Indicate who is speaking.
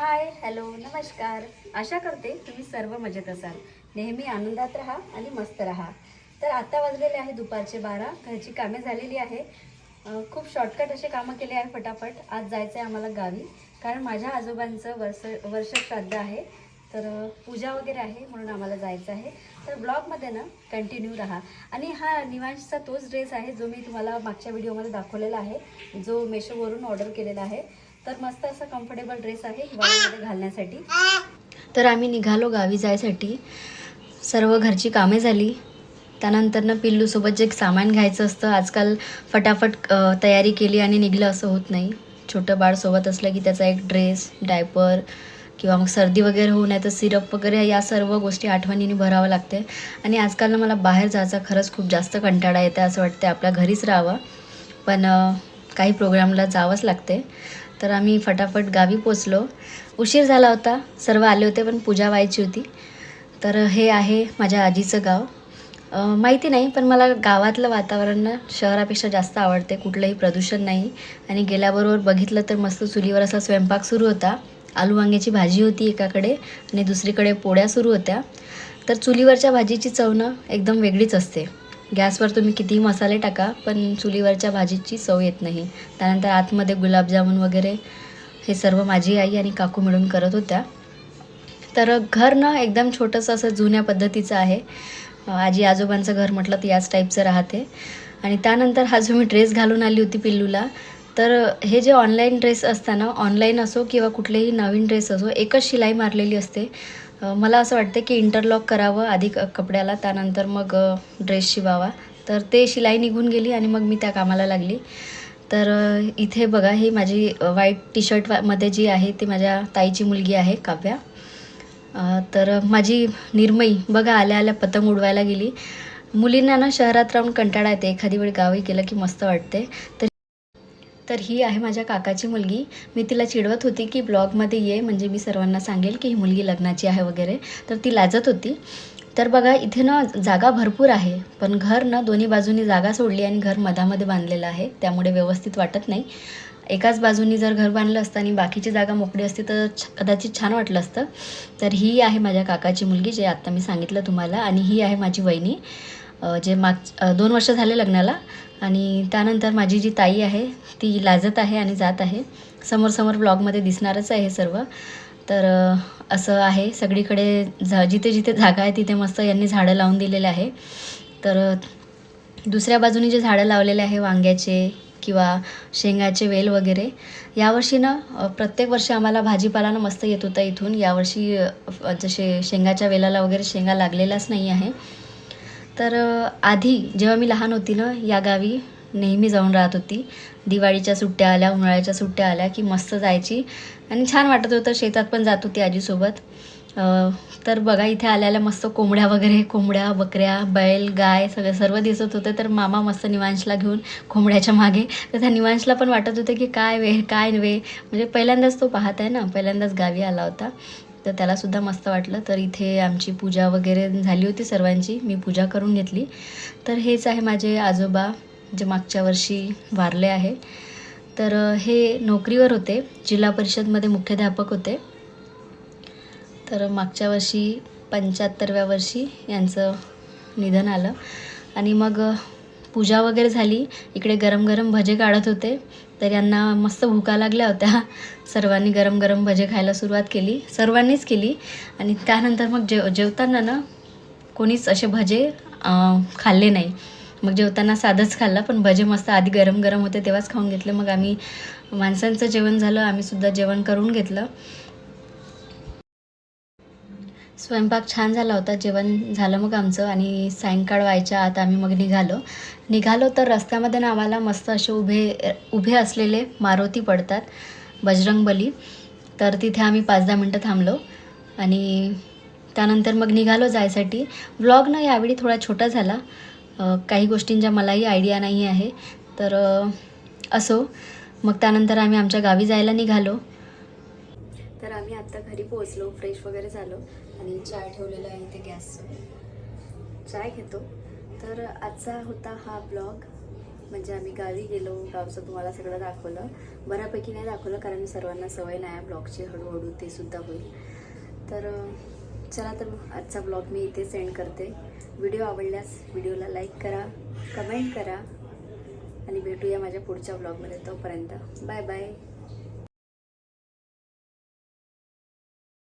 Speaker 1: Hi hello नमस्कार. आशा करते तुम्ही सर्व मजेत असाल. नेहमी आनंदात राहा आणि मस्त राहा. तर आता वाजलेले आहे दुपारचे बारा. घरची कामे झालेली आहे. खूप शॉर्टकट असे कामं केले आहे फटाफट. आज जायचं आहे आम्हाला गावी. कारण माझ्या आजोबांचं वर्ष वर्ष श्राद्ध आहे. तर पूजा वगैरे आहे म्हणून आम्हाला जायचं आहे. तर ब्लॉगमध्ये ना कंटिन्यू राहा. आणि हा निवांशचा तोच ड्रेस आहे जो मी तुम्हाला मागच्या व्हिडिओमध्ये दाखवलेला आहे. जो मेशोवरून ऑर्डर केलेला आहे. तर मस्त असा कम्फर्टेबल ड्रेस आहे हिवाळ्यामध्ये घालण्यासाठी. तर आम्ही निघालो गावी जायसाठी. सर्व घरची कामे झाली. त्यानंतर ना पिल्लूसोबत जे सामान घ्यायचं असतं आजकाल फटाफट तयारी केली आणि निघलं असं होत नाही. छोटं बाळ सोबत असलं की त्याचा एक ड्रेस डायपर किंवा मग सर्दी वगैरे होऊ नये तर सिरप वगैरे या सर्व गोष्टी आठवणीने भरावं लागते. आणि आजकाल ना मला बाहेर जायचा खरंच खूप जास्त कंटाळा येते असं वाटते आपल्या घरीच राहावं. पण काही प्रोग्रामला जावंच लागते तर आम्ही फटाफट गावी पोचलो. उशीर झाला होता. सर्व आले होते पण पूजा व्हायची होती. तर हे आहे माझ्या आजीचं गाव. माहिती नाही पण मला गावातलं वातावरण ना शहरापेक्षा जास्त आवडते. कुठलंही प्रदूषण नाही. आणि गेल्याबरोबर बघितलं तर मस्त चुलीवर असा स्वयंपाक सुरू होता. आलू वांग्याची भाजी होती एकाकडे आणि दुसरीकडे पोळ्या सुरू होत्या. तर चुलीवरच्या भाजीची चव ना एकदम वेगळीच असते. गॅसवर तुम्ही कितीही मसाले टाका पण चुलीवरच्या भाजीची चव येत नाही. त्यानंतर आतमध्ये गुलाबजामुन वगैरे हे सर्व माझी आई आणि काकू मिळून करत होत्या. तर घर ना एकदम छोटंसं असं जुन्या पद्धतीचं आहे. आजी आजोबांचं घर म्हटलं तर याच टाईपचं राहते. आणि त्यानंतर हा जो मी ड्रेस घालून आली होती पिल्लूला तर हे जे ऑनलाईन ड्रेस असताना ऑनलाईन असो किंवा कुठलेही नवीन ड्रेस असो एकच शिलाई मारलेली असते. मला असं वाटतं की इंटरलॉक करावं आधी क- कपड्याला. त्यानंतर मग ड्रेस शिवावा. तर ते शिलाई निघून गेली आणि मग मी त्या कामाला लागली. तर इथे बघा ही माझी व्हाईट टी शर्टमध्ये जी आहे ती माझ्या ताईची मुलगी आहे काव्या. तर माझी निर्मई बघा आल्या आल्या पतंग उडवायला गेली. मुलींना ना शहरात राहून कंटाळा येते. एखादी वेळ गावी गेलं की मस्त वाटते. तर तर ही आहे माझ्या काकाची मुलगी. मी तिला चिडवत होती की ब्लॉगमध्ये ये म्हणजे मी सर्वांना सांगेल की ही मुलगी लग्नाची आहे वगैरे. तर ती लाजत होती. तर बघा इथे ना जागा भरपूर आहे पण घर ना दोन्ही बाजूनी जागा सोडली आणि घर मधामध्ये बांधलेलं आहे त्यामुळे व्यवस्थित वाटत नाही. एकाच बाजूनी जर घर बांधलं असतं आणि बाकीची जागा मोकळी असती तर छ कदाचित छान वाटलं असतं. तर ही आहे माझ्या काकाची मुलगी जे आत्ता मी सांगितलं तुम्हाला आणि ही आहे माझी वहिनी. जे माग दोन वर्ष झाले लग्नाला आणि त्यानंतर माझी जी ताई आहे ती लाजत आहे आणि जात आहे. समोर समोर ब्लॉगमध्ये दिसणारच आहे सर्व. तर असं आहे. सगळीकडे झा जिथे जिथे जागा आहे तिथे मस्त यांनी झाडं लावून दिलेले आहे. तर दुसऱ्या बाजूने जे झाडं लावलेले आहे वांग्याचे किंवा शेंगाचे वेल वगैरे यावर्षी ना प्रत्येक वर्षी आम्हाला भाजीपाला ना मस्त येत होता इथून. यावर्षी जसे शेंगाच्या वेलाला वगैरे शेंगा लागलेलाच नाही आहे. तर आधी जेव्हा मी लहान होती ना या गावी नेहमी जाऊन राहत होती. दिवाळीच्या सुट्ट्या आल्या उन्हाळ्याच्या सुट्ट्या आल्या की मस्त जायची. आणि छान वाटत होतं शेतात पण जात होती आजीसोबत तर बघा इथे आल्याला मस्त कोंबड्या वगैरे कोंबड्या बकऱ्या बैल गाय सगळं सर्व दिसत होतं. तर मामा मस्त निवांशला घेऊन कोंबड्याच्या मागे तर त्या निवांशला पण वाटत होतं की काय वे काय वे. म्हणजे पहिल्यांदाच तो पाहत आहे ना पहिल्यांदाच गावी आला होता. तर त्यालासुद्धा मस्त वाटलं. तर इथे आमची पूजा वगैरे झाली होती सर्वांची. मी पूजा करून घेतली. तर हेच आहे माझे आजोबा जे मागच्या वर्षी वारले आहे. तर हे नोकरीवर होते. जिल्हा परिषदमध्ये मुख्याध्यापक होते. तर मागच्या वर्षी पंच्याहत्तरव्या वर्षी यांचं निधन आलं. आणि मग पूजा वगैरे झाली. इकडे गरम गरम भजे काढत होते. तर यांना मस्त भुका लागल्या होत्या. सर्वांनी गरम गरम भजे खायला सुरुवात केली. सर्वांनीच केली. आणि त्यानंतर मग जेव जेवताना ना कोणीच असे भजे खाल्ले नाही. मग जेवताना साधंच खाल्लं. पण भजे मस्त आधी गरम गरम होते तेव्हाच खाऊन घेतले. मग आम्ही माणसांचं जेवण झालं. आम्हीसुद्धा जेवण करून घेतलं. स्वयंपाक छान झाला होता जेवण झालं मग आमचं आणि सायंकाळ व्हायच्या आत आम्ही मग निघालो. निघालो तर रस्त्यामध्ये ना आम्हाला मस्त असे उभे उभे असलेले मारुती पडतात बजरंगबली तर तिथे आम्ही पाच दहा मिनटं थांबलो आणि त्यानंतर मग निघालो जायसाठी. व्लॉग ना यावेळी थोडा छोटा झाला. काही गोष्टींच्या मलाही आयडिया नाही आहे. तर असो. मग त्यानंतर आम्ही आमच्या गावी जायला निघालो. तर आम्ही आत्ता घरी पोहोचलो फ्रेश वगैरे झालो आणि चाय ठेवलेला आहे इथे गॅसचं चाय घेतो. तर आजचा होता हा ब्लॉग म्हणजे आम्ही गावी गेलो गावचं तुम्हाला सगळं दाखवलं. बऱ्यापैकी नाही दाखवलं कारण सर्वांना सवय नाही आहे ब्लॉगची हळूहळू ते सुद्धा होईल. तर चला तर आजचा ब्लॉग मी इथे सेंड करते. व्हिडिओ आवडल्यास व्हिडिओला लाईक करा कमेंट करा. आणि भेटूया माझ्या पुढच्या ब्लॉगमध्ये तोपर्यंत. Bye bye